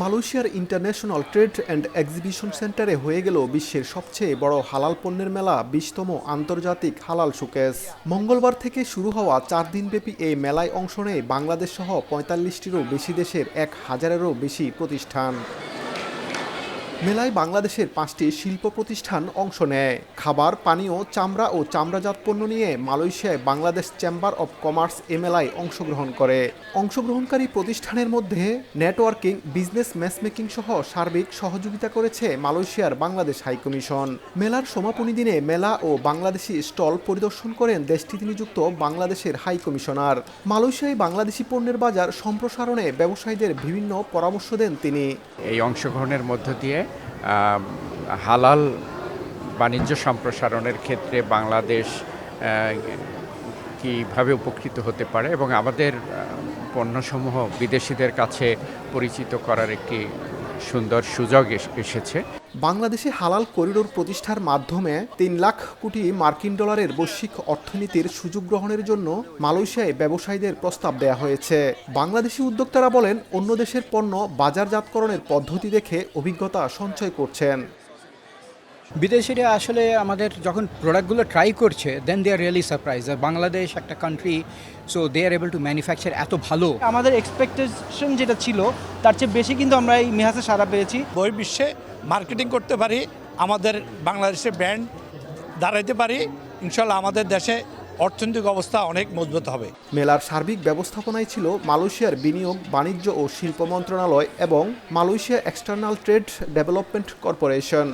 মালয়েশিয়ার international trade and exhibition সেন্টারে হয়ে গেল বিশ্বের সবচেয়ে বড় হালাল পণ্যের মেলা, বিশতম আন্তর্জাতিক হালাল শোকেস। মঙ্গলবার থেকে শুরু হওয়া চার দিনব্যাপী এই মেলায় অংশ নেয় বাংলাদেশ সহ পঁয়তাল্লিশটিরও বেশি দেশের এক হাজারেরও বেশি প্রতিষ্ঠান। মেলায় বাংলাদেশের পাঁচটি শিল্প প্রতিষ্ঠান অংশ নেয়। খাবার, পানীয়, চামড়া ও চামড়াজাত পণ্য নিয়ে মালয়েশিয়ায় বাংলাদেশ চেম্বার অব কমার্স এ মেলায় অংশগ্রহণ করে। অংশগ্রহণকারী প্রতিষ্ঠানের মধ্যে নেটওয়ার্কিং, বিজনেস ম্যাচমেকিং সহ সার্বিক সহযোগিতা করেছে মালয়েশিয়ার বাংলাদেশ হাইকমিশন মেলার সমাপনী দিনে মেলা ও বাংলাদেশি স্টল পরিদর্শন করেন দেশটিতে নিযুক্ত বাংলাদেশের হাইকমিশনার মালয়েশিয়ায় বাংলাদেশি পণ্যের বাজার সম্প্রসারণে ব্যবসায়ীদের বিভিন্ন পরামর্শ দেন তিনি। এই অংশগ্রহণের মধ্য দিয়ে হালাল বাণিজ্য সম্প্রসারণের ক্ষেত্রে বাংলাদেশ কীভাবে উপকৃত হতে পারে এবং আমাদের পণ্যসমূহ বিদেশিদের কাছে পরিচিত করার একটি সুন্দর সুযোগ এস- এসেছে। বাংলাদেশে হালাল করিডোর প্রতিষ্ঠার মাধ্যমে তিন লাখ কোটি মার্কিন ডলারের বৈশ্বিক অর্থনীতির সুযোগ গ্রহণের জন্য মালয়েশিয়ায় ব্যবসায়ীদের প্রস্তাব দেওয়া হয়েছে। বাংলাদেশি উদ্যোক্তারা বলেন, অন্য দেশের পণ্য বাজারজাতকরণের পদ্ধতি দেখে অভিজ্ঞতা সঞ্চয় করছেন। বিদেশিরা আসলে আমাদের যখন প্রোডাক্টগুলো ট্রাই করছে then they are really surprise are Bangladesh একটা country so they are able to manufacture এত ভালো। আমাদের এক্সপেকটেশন যেটা ছিল তার চেয়ে বেশি কিন্তু আমরা এই মেহাসে সারা পেয়েছি। বহির্বিশ্বে মার্কেটিং করতে পারি আমাদের বাংলাদেশের ব্র্যান্ড দাঁড়াইতে পারি ইনশাল্লাহ আমাদের দেশে অর্থনৈতিক অবস্থা অনেক মজবুত হবে। মেলার সার্বিক ব্যবস্থাপনায় ছিল মালয়েশিয়ার বিনিয়োগ বাণিজ্য ও শিল্প মন্ত্রণালয় এবং Malaysia external trade development corporation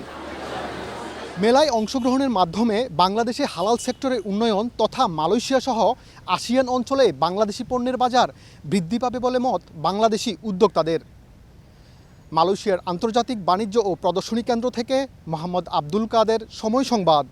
মেলায় অংশগ্রহণের মাধ্যমে বাংলাদেশে হালাল সেক্টরের উন্নয়ন তথা মালয়েশিয়া সহ আসিয়ান অঞ্চলে বাংলাদেশি পণ্যের বাজার বৃদ্ধি পাবে বলে মত বাংলাদেশি উদ্যোক্তাদের। মালয়েশিয়ার আন্তর্জাতিক বাণিজ্য ও প্রদর্শনী কেন্দ্র থেকে মোহাম্মদ আব্দুল কাদের, সময় সংবাদ।